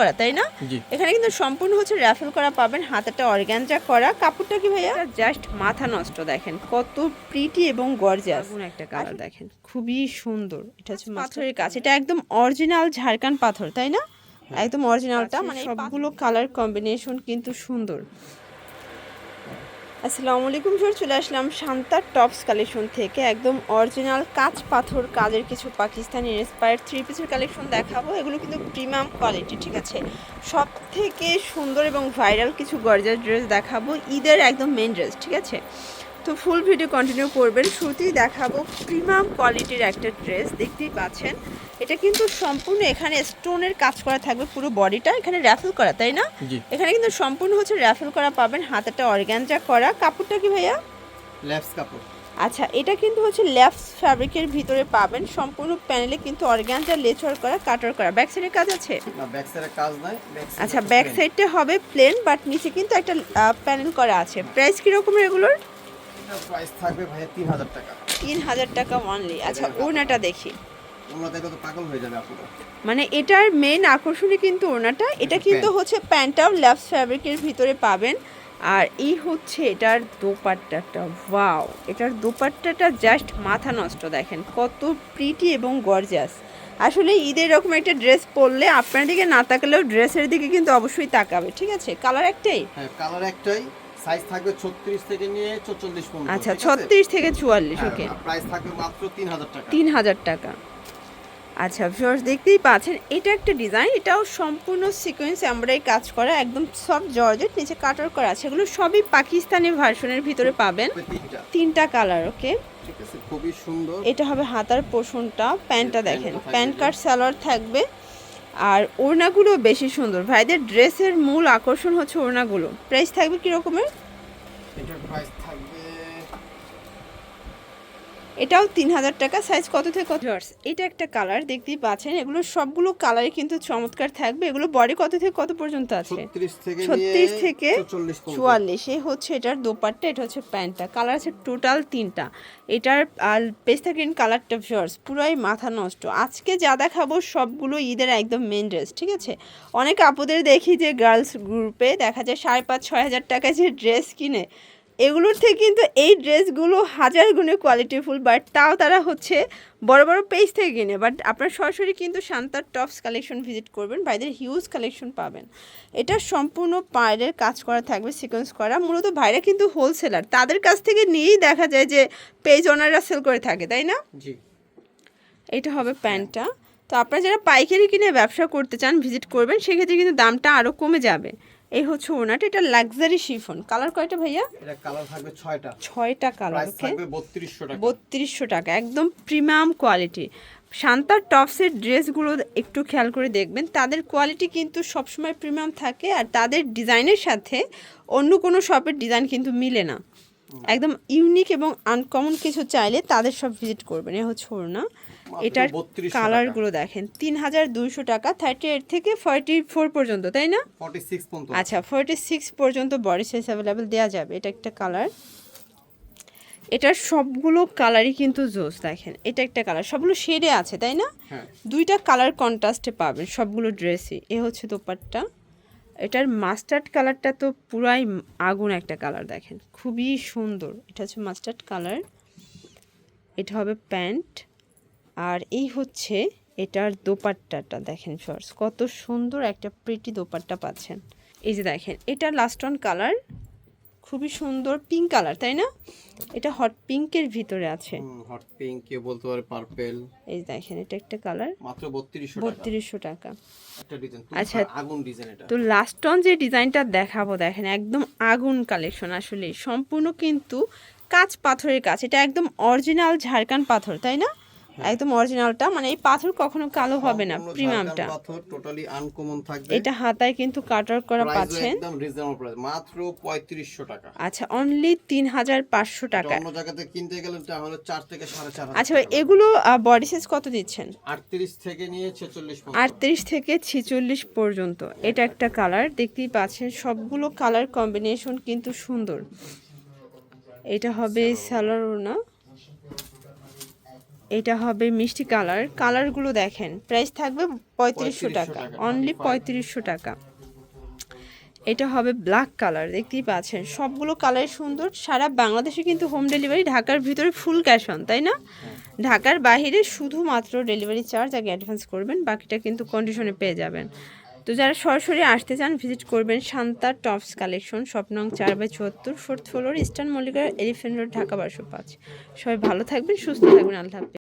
করা তাই না? এখানে কিন্তু সম্পূর্ণ হচ্ছে র্যাফেল করা পাবেন হাতেটা অর্গ্যানজা করা। কাপড়টা কি ভাইয়া? জাস্ট মাথা নষ্ট দেখেন। কত প্রিটি এবং গর্জিয়াস একটা কালার দেখেন। খুবই সুন্দর। এটা হচ্ছে পাথরের কাছে এটা একদম অরিজিনাল ঝাড়খান পাথর তাই না? একদম অরিজিনালটা মানে সবগুলো কালার কম্বিনেশন কিন্তু সুন্দর। আসসালামু আলাইকুম স্যার চলে আসলাম শান্তার টপস কালেকশন থেকে। একদম অরিজিনাল কাঁচ পাথর কাজের কিছু পাকিস্তানি ইন্সপায়ার থ্রি পিসের কালেকশন দেখাবো। এগুলো কিন্তু প্রিমিয়াম কোয়ালিটি ঠিক আছে? সব থেকে সুন্দর এবং ভাইরাল কিছু গর্জার ড্রেস দেখাবো। ঈদের একদম মেন ড্রেস ঠিক আছে? তো ফুল ভিডিও কন্টিনিউ করবেন। শুরুতেই দেখাবো প্রিমিয়াম কোয়ালিটির একটা ড্রেস দেখতেই পাচ্ছেন। এটা কিন্তু সম্পূর্ণ এখানে স্টোনের কাজ করা থাকবে পুরো বডিটা এখানে র্যাফেল করা তাই না? এখানে কিন্তু সম্পূর্ণ হচ্ছে র্যাফেল করা পাবেন হাতেটা অর্গ্যানজা করা। কাপড়টা কি ভাইয়া? ল্যাপস কাপড়। আচ্ছা এটা কিন্তু হচ্ছে ল্যাপস ফ্যাব্রিকের ভিতরে পাবেন। সম্পূর্ণ প্যানেলে কিন্তু অর্গ্যানজা লেচর করা কাটার করা। ব্যাক সাইডের কাজ আছে? না ব্যাক সাইডের কাজ নাই আচ্ছা ব্যাক সাইডটা হবে প্লেন বাট নিচে কিন্তু একটা প্যানেল করা আছে। প্রাইস কি রকমের এগুলোর প্রাইস থাকবে ভাইয়া তিন হাজার টাকা। তিন হাজার টাকা অনলি আচ্ছা ওনাটা দেখি। তোমরা দেখো তো পাগল হয়ে যাবে আপুরা। মানে এটার মেন আকর্ষণই কিন্তু ওনাটা। এটা কিন্তু হচ্ছে প্যান্টটাও ল্যাপস ফ্যাব্রিকের ভিতরে পাবেন। আর এই হচ্ছে এটার দোপাট্টাটা। ওয়াও এটার দোপাট্টাটা জাস্ট মাথা নষ্ট দেখেন। কত প্রিটি এবং গর্জাস আসলে ঈদের এরকম একটা ড্রেস পরলে আপনার দিকে না তাকালেও ড্রেসের দিকে কিন্তু অবশ্যই তাকাবে। ঠিক আছে? কালার একটাই? হ্যাঁ কালার একটাই। সাইজ থাকবে ছত্রিশ থেকে নিয়ে চল্লিশ পর্যন্ত আচ্ছা ছত্রিশ থেকে চুয়াল্লিশ ওকে প্রাইস থাকবে মাত্র তিন হাজার টাকা। তিন হাজার টাকা। আচ্ছা ভিউয়ার্স দেখতেই পাচ্ছেন এটা একটা ডিজাইন এটাও সম্পূর্ণ সিকোয়েন্স আমরাই কাজ করা একদম সব জর্জেট নিচে কাটার করা আছে এগুলো সবই পাকিস্তানি ভার্সনের ভিতরে পাবেন। তিনটা। কালার ওকে খুবই সুন্দর। এটা হবে হাতার পোষণটা প্যান্টটা দেখেন প্যান্ট। কাট সালোয়ার থাকবে। আর ওড়নাগুলো বেশি সুন্দর। ভাইদের ড্রেসের মূল আকর্ষণ হচ্ছে ওড়নাগুলো। প্রাইস থাকবে কীরকমের এটার প্রাইস থাকবে এটাও তিন হাজার টাকা সাইজ কত থেকে কত? এটা একটা কালার দেখতেই পাচ্ছেন এগুলো সবগুলো কালারই কিন্তু চমৎকার থাকবে এগুলো বডি কত থেকে কত পর্যন্ত আছে? ছত্রিশ থেকে চুয়াল্লিশ এই হচ্ছে এটার দোপাট্টা এটা হচ্ছে প্যান্টটা কালার আছে টোটাল তিনটা। এটার আর পেস্তা গ্রিন কালারটা ভিউয়ার্স পুরাই মাথা নষ্ট। আজকে যা দেখাবো সবগুলো ঈদের একদম মেন ড্রেস ঠিক আছে? অনেক আপুদের দেখি যে গার্লস গ্রুপে দেখা যায় সাড়ে পাঁচ ছয় হাজার টাকায় যে ড্রেস কিনে এগুলোর থেকে কিন্তু এই ড্রেসগুলো হাজার গুণে কোয়ালিটিফুল বাট তাও তারা হচ্ছে বড় বড় পেজ থেকে কিনে। বাট আপনার সরাসরি কিন্তু শান্তার টপস কালেকশন ভিজিট করবেন বাইদের হিউজ কালেকশন পাবেন। এটা সম্পূর্ণ পায়ের কাজ করা থাকবে সিকোয়েন্স করা। মূলত ভাইরা কিন্তু হোলসেলার তাদের কাছ থেকে নিয়েই দেখা যায় যে পেজ ওনাররা সেল করে থাকে তাই না? জি। এটা হবে প্যান্টটা। তো আপনারা যারা পাইকারি কিনে ব্যবসা করতে চান ভিজিট করবেন সেক্ষেত্রে কিন্তু দামটা আরও কমে যাবে। এই হচ্ছে ওনাটা এটা লাক্সারি শিফন কালার কয়টা ভাইয়া? এটা কালার থাকবে ছয়টা। ছয়টা কালার প্রাইস ওকে থাকবে বত্রিশশো টাকা। বত্রিশশো টাকা একদম প্রিমিয়াম কোয়ালিটি শান্তার টপসের ড্রেসগুলো একটু খেয়াল করে দেখবেন তাদের কোয়ালিটি কিন্তু সবসময় প্রিমিয়াম থাকে আর তাদের ডিজাইনের সাথে অন্য কোনো শপের ডিজাইন কিন্তু মিলে না। একদম ইউনিক এবং আনকমন কিছু চাইলে তাদের সব ভিজিট করবেন। এ হচ্ছে ওড়না। মাত্র এটার কালারগুলো দেখেন তিন হাজার দুইশো টাকা থার্টি এইট থেকে ফর্টি ফোর পর্যন্ত তাই না? আচ্ছা ফোরটি সিক্স পর্যন্ত বডি সাইজ অ্যাভেলেবেল দেওয়া যাবে এটা একটা কালার এটার সবগুলো কালারই কিন্তু জোস দেখেন এটা একটা কালার সবগুলো শেডে আছে তাই না? হ্যাঁ। দুইটা কালার কন্ট্রাস্টে পাবেন সবগুলো ড্রেসই এ হচ্ছে দোপাট্টা। এটার মাস্টার্ড কালারটা তো পুরাই আগুন একটা কালার দেখেন। খুবই সুন্দর। এটা হচ্ছে মাস্টার্ড কালার এটা হবে প্যান্ট আর এই হচ্ছে এটার দোপাট্টাটা দেখেন ফার্স কত সুন্দর একটা প্রিটি দোপাট্টা পাচ্ছেন। এই যে দেখেন, এটা লাস্ট অন কালার খুবই সুন্দর পিঙ্ক কালার তাই না? এটা হট পিঙ্কের ভিতরে আছে। হট পিঙ্ক কেউ বলতে পারে পার্পেল এই দেখেন এটা একটা কালার মাত্র বত্রিশশো টাকা। বত্রিশশো টাকা। একটা ডিজাইন আচ্ছা। আগুন ডিজাইন এটা। তো লাস্ট অন যে ডিজাইনটা দেখাবো দেখেন একদম আগুন কালেকশন আসলে সম্পূর্ণ কিন্তু কাঁচ পাথরের কাজ। এটা একদম অরিজিনাল ঝাড়খান পাথর তাই না? একদম অরিজিনালটা মানে এই পাথর কখনো কালো হবে না প্রিমিয়ামটা পাথর টোটালি আনকমন থাকবে। এটা হাতায় কিন্তু কাটার করা পাচ্ছেন। একদম রিজনেবল প্রাইস মাত্র পঁয়ত্রিশশো টাকা। আচ্ছা অনলি তিন হাজার পাঁচশো এটা টাকা অন্য জায়গাতে কিনতে গেলে তাহলে চার থেকে সাড়ে চার আচ্ছা ভাই এগুলো বডি সাইজ কত দিচ্ছেন? আটত্রিশ থেকে নিয়ে ছেচল্লিশ আটত্রিশ থেকে ছেচল্লিশ পর্যন্ত। এটা একটা কালার দেখতেই পাচ্ছেন সবগুলো কালার কম্বিনেশন কিন্তু সুন্দর। এটা হবে স্যালোর ওড়না এটা হবে মিষ্টি কালার। কালারগুলো দেখেন প্রাইস থাকবে পঁয়ত্রিশশো টাকা। অনলি পঁয়ত্রিশশো টাকা। এটা হবে ব্ল্যাক কালার দেখতেই পাচ্ছেন। সবগুলো কালার সুন্দর। সারা বাংলাদেশে কিন্তু হোম ডেলিভারি ঢাকার ভিতরে ফুল ক্যাশ অন তাই না? ঢাকার বাইরে শুধুমাত্র ডেলিভারি চার্জ আগে অ্যাডভান্স করবেন বাকিটা কিন্তু কন্ডিশনে পেয়ে যাবেন। তো যারা সরাসরি আসতে চান ভিজিট করবেন শান্তা টপস কালেকশন স্বপ্নং চার বাই চুয়াত্তর ফোর্থ ফ্লোর ইস্টার্ন মল্লিকার এলিফেন্ট রোড ঢাকা বারোশো পাঁচ। সবাই ভালো থাকবেন সুস্থ থাকবেন আল্লাহ